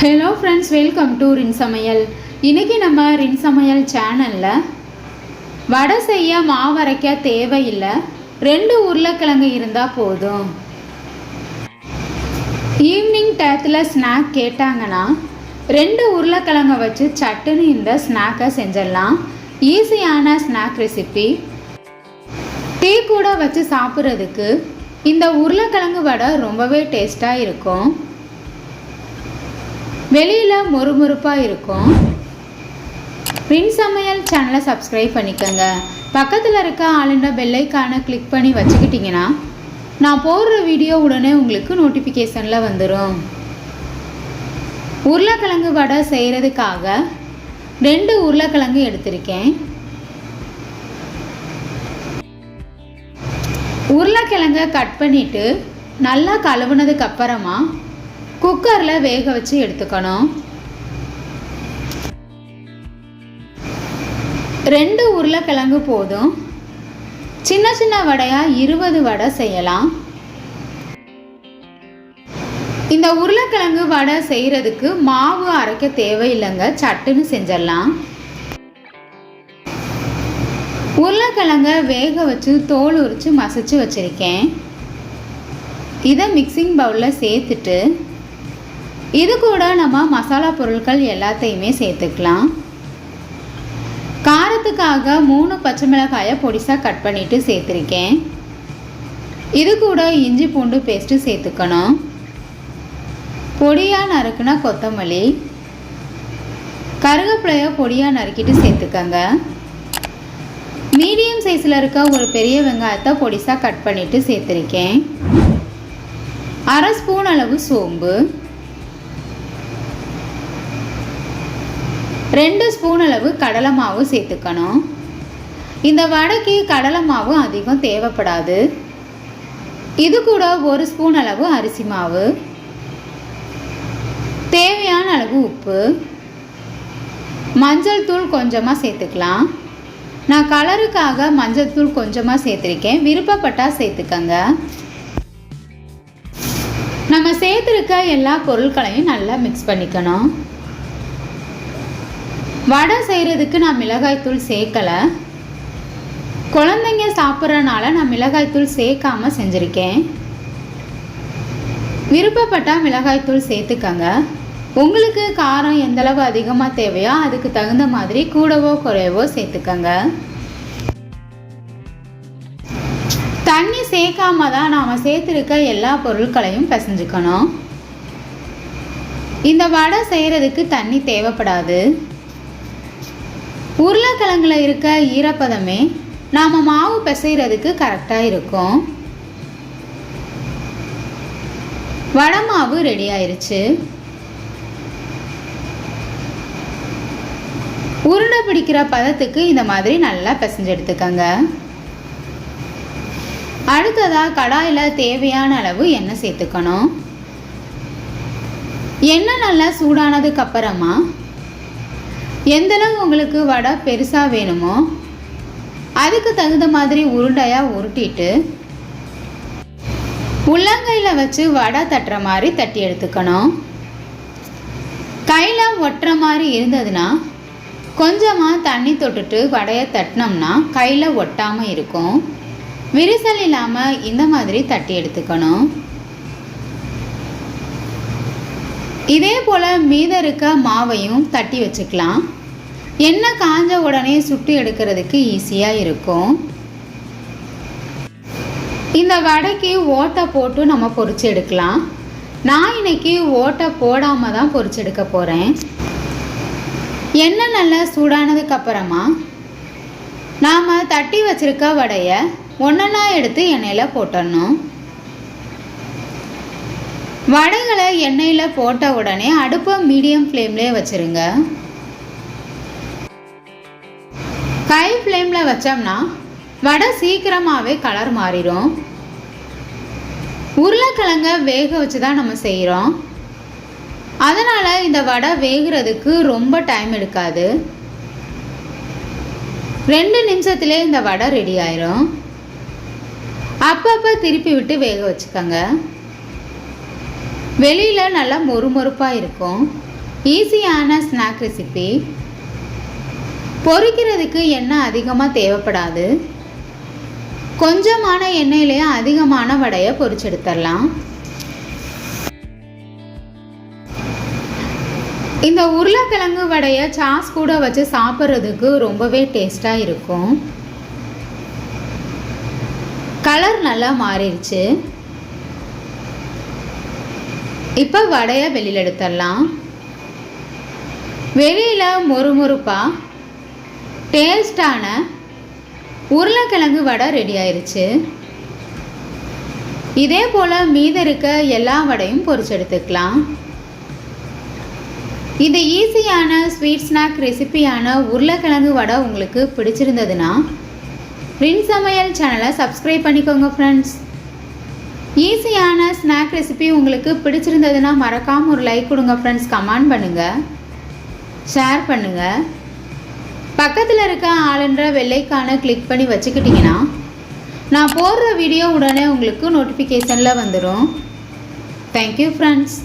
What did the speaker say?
Hello friends welcome to ரின் சமையல் இன்றைக்கி நம்ம ரின் சமையல் சேனலில் வடை செய்ய மாவரைக்க தேவையில்லை ரெண்டு உருளைக்கிழங்கு இருந்தால் போதும். ஈவினிங் டயத்தில் ஸ்நாக் கேட்டாங்கன்னா ரெண்டு உருளைக்கிழங்கை வச்சு சட்டுன்னு இந்த ஸ்நாக்கை செஞ்சிடலாம். ஈஸியான ஸ்நாக் ரெசிபி டீ கூட வச்சு சாப்பிட்றதுக்கு இந்த உருளைக்கிழங்கு வடை ரொம்பவே டேஸ்ட்டாக இருக்கும். வெளியில் மொறுமொறுப்பாக இருக்கும். பின் சமையல் சேனலை சப்ஸ்கிரைப் பண்ணிக்கோங்க. பக்கத்தில் இருக்க ஆளுண்ட பெல்லைக்கான கிளிக் பண்ணி வச்சுக்கிட்டிங்கன்னா நான் போடுற வீடியோ உடனே உங்களுக்கு நோட்டிஃபிகேஷனில் வந்துடும் உருளைக்கிழங்கு வடை செய்கிறதுக்காக ரெண்டு உருளைக்கிழங்கு எடுத்திருக்கேன். உருளைக்கிழங்கை கட் பண்ணிவிட்டு நல்லா கழுவுனதுக்கு அப்புறமா குக்கரில் வேக வச்சு எடுத்துக்கணும். ரெண்டு உருளைக்கிழங்கு போதும். சின்ன சின்ன வடையாக இருபது வடை செய்யலாம். இந்த உருளைக்கிழங்கு வடை செய்கிறதுக்கு மாவு அரைக்க தேவையில்லைங்க சட்டுன்னு செஞ்சிடலாம். உருளைக்கிழங்க வேக வச்சு தோல் உரித்து மசிச்சு வச்சுருக்கேன். இதை மிக்சிங் பவுலில் சேர்த்துட்டு இது கூட நம்ம மசாலா பொருட்கள் எல்லாத்தையுமே சேர்த்துக்கலாம். காரத்துக்காக மூணு பச்சை மிளகாயை பொடிசாக கட் பண்ணிவிட்டு சேர்த்துருக்கேன். இது கூட இஞ்சி பூண்டு பேஸ்ட்டு சேர்த்துக்கணும். பொடியாக நறுக்குனா கொத்தமல்லி. கருவேப்பிலையை பொடியாக நறுக்கிட்டு சேர்த்துக்கங்க. மீடியம் சைஸில் இருக்க ஒரு பெரிய வெங்காயத்தை பொடிசாக கட் பண்ணிவிட்டு சேர்த்துருக்கேன். அரை ஸ்பூன் அளவு சோம்பு. ரெண்டு ஸ்பூன் அளவு கடலை மாவு சேர்த்துக்கணும். இந்த வடைக்கு கடலை மாவு அதிகம் தேவைப்படாது. இது கூட ஒரு ஸ்பூன் அளவு அரிசி மாவு. தேவையான அளவு உப்பு. மஞ்சள் தூள் கொஞ்சமாக சேர்த்துக்கலாம். நான் கலருக்காக மஞ்சள் தூள் கொஞ்சமாக சேர்த்துருக்கேன். விருப்பப்பட்டால் சேர்த்துக்கங்க. நம்ம சேர்த்துருக்க எல்லா பொருட்களையும் நல்லா மிக்ஸ் பண்ணிக்கணும். வடை செய்கிறதுக்கு நான் மிளகாய்த்தூள் சேர்க்கலை. குழந்தைங்க சாப்பிட்றனால நான் மிளகாய்த்தூள் சேர்க்காம செஞ்சுருக்கேன். விருப்பப்பட்டால் மிளகாய்த்தூள் சேர்த்துக்கங்க. உங்களுக்கு காரம் எந்தளவு அதிகமாக தேவையோ அதுக்கு தகுந்த மாதிரி கூடவோ குறையவோ சேர்த்துக்கங்க. தண்ணி சேர்க்காம தான் நாம் சேர்த்துருக்க எல்லா பொருட்களையும் பிசைஞ்சுக்கணும். இந்த வடை செய்கிறதுக்கு தண்ணி தேவைப்படாது. உருளைக்கிழங்குல இருக்க ஈரப்பதமே நாம் மாவு பிசைகிறதுக்கு கரெக்டாக இருக்கும். வடை மாவு ரெடி ஆயிருச்சு. உருண்டை பிடிக்கிற பதத்துக்கு இந்த மாதிரி நல்லா பிசைஞ்சு எடுத்துக்கங்க. அடுத்ததாக கடாயில் தேவையான அளவு எண்ணெய் சேர்த்துக்கணும். எண்ணெய் நல்லா சூடானதுக்கு அப்புறமா எந்தளவு உங்களுக்கு வடை பெருசாக வேணுமோ அதுக்கு தகுந்த மாதிரி உருண்டையாக உருட்டிட்டு உள்ளங்கையில் வச்சு வடை தட்டுற மாதிரி தட்டி எடுத்துக்கணும். கையில் ஒட்டுற மாதிரி இருந்ததுன்னா கொஞ்சமாக தண்ணி தொட்டுட்டு வடையை தட்டினோம்னா கையில் ஒட்டாமல் இருக்கும். விரிசல் இல்லாமல் இந்த மாதிரி தட்டி எடுத்துக்கணும். இதே போல் மீத இருக்க மாவையும் தட்டி வச்சுக்கலாம். எண்ணெய் காஞ்ச உடனே சுட்டு எடுக்கிறதுக்கு ஈஸியாக இருக்கும். இந்த வடைக்கு ஓட்டை போட்டு நம்ம பொறிச்சு எடுக்கலாம். நான் இன்னைக்கு ஓட்டை போடாமல் தான் பொறிச்சு எடுக்க போகிறேன் எண்ணெய் நல்லா சூடானதுக்கு அப்புறமா நாம் தட்டி வச்சுருக்க வடையை ஒன்றா எடுத்து எண்ணெயில் போட்டுடணும் வடைகளை எண்ணெயில் போட்ட உடனே அடுப்பை மீடியம் ஃப்ளேம்லேயே வச்சுருங்க. கை ஃப்ளேமில் வச்சோம்னா வடை சீக்கிரமாகவே கலர் மாறிடும். உருளைக்கிழங்க வேக வச்சு தான் நம்ம செய்கிறோம் அதனால் இந்த வடை வேகிறதுக்கு ரொம்ப டைம் எடுக்காது. ரெண்டு நிமிஷத்துலேயே இந்த வடை ரெடி ஆயிரும். அப்பப்போ திருப்பி விட்டு வேக வச்சுக்கோங்க. வெளியில் நல்லா மொறுமொறுப்பாக இருக்கும். ஈஸியான ஸ்நாக் ரெசிபி பொரிக்கிறதுக்கு எண்ணெய் அதிகமாக தேவைப்படாது. கொஞ்சமான எண்ணெயிலேயே அதிகமான வடையை பொறிச்செடுத்துடலாம். இந்த உருளைக்கிழங்கு வடையை சாஸ் கூட வச்சு சாப்பிட்றதுக்கு ரொம்பவே டேஸ்ட்டாக இருக்கும். கலர் நல்லா மாறிடுச்சு. இப்போ வடையை வெளியில் எடுத்துடலாம். வெளியில் மொறுமொறுப்பாக டேஸ்டான உருளைக்கிழங்கு வடை ரெடி ஆயிடுச்சு இதே போல் மீத இருக்க எல்லா வடையும் பொறிச்செடுத்துக்கலாம் இந்த ஈஸியான ஸ்வீட் ஸ்நாக் ரெசிபியான உருளைக்கிழங்கு வடை உங்களுக்கு பிடிச்சிருந்ததுன்னா ரின் சமையல் சேனலை சப்ஸ்கிரைப் பண்ணிக்கோங்க ஃப்ரெண்ட்ஸ் ஈஸியான ஸ்நாக் ரெசிபி உங்களுக்கு பிடிச்சிருந்ததுன்னா மறக்காமல் ஒரு லைக் கொடுங்க ஃப்ரெண்ட்ஸ் கமெண்ட் பண்ணுங்கள் ஷேர் பண்ணுங்கள் பக்கத்தில் இருக்க ஆளுன்ற வெள்ளைக்கான கிளிக் பண்ணி வச்சுக்கிட்டிங்கன்னா நான் போடுற வீடியோ உடனே உங்களுக்கு நோட்டிஃபிகேஷனில் வந்துடும் தேங்க்யூ ஃப்ரெண்ட்ஸ்